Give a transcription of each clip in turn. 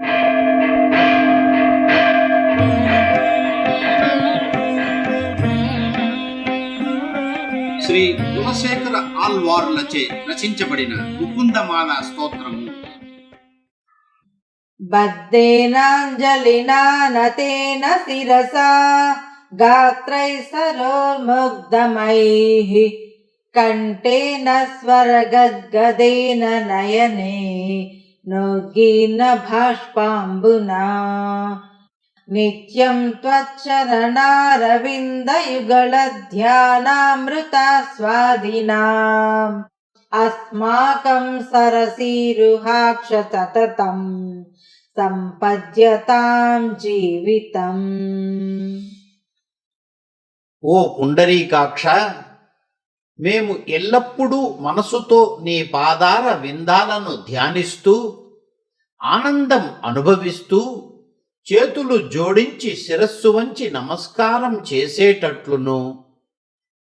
శ్రీ గుణశేఖర ఆల్వార్లచే రచించబడిన ముకుందమాల స్తోత్రము. బద్ధేనాంజలినానతేన శిరసా గాత్రై సరోర్ముగ్ధమైః కంఠేన స్వరగద్గదేన నయనే. నొగ్గిన భాష్పాంబున నిత్యం త్వచ్చరణారవిందయుగళధ్యానామృతాస్వాదినా అస్మాకం సరసీరుహాక్ష సతతం సంపద్యతాం జీవితం ఓ పుండరీకాక్ష మేము ఎల్లప్పుడూ మనసుతో నీ పాదార విందాలను ధ్యానిస్తూ ఆనందం అనుభవిస్తూ చేతులు జోడించి శిరస్సు వంచి నమస్కారం చేసేటట్లును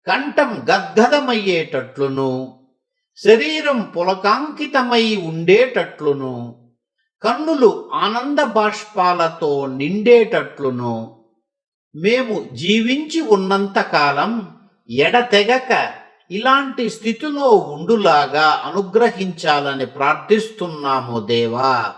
కంఠం గద్గదమయ్యేటట్లును శరీరం పులకాంకితమై ఉండేటట్లును కన్నులు ఆనంద బాష్పాలతో నిండేటట్లును మేము జీవించి ఉన్నంతకాలం ఎడతెగక ఇలాంటి స్థితిలో ఉండులాగా అనుగ్రహించాలని ప్రార్థిస్తున్నాము దేవా.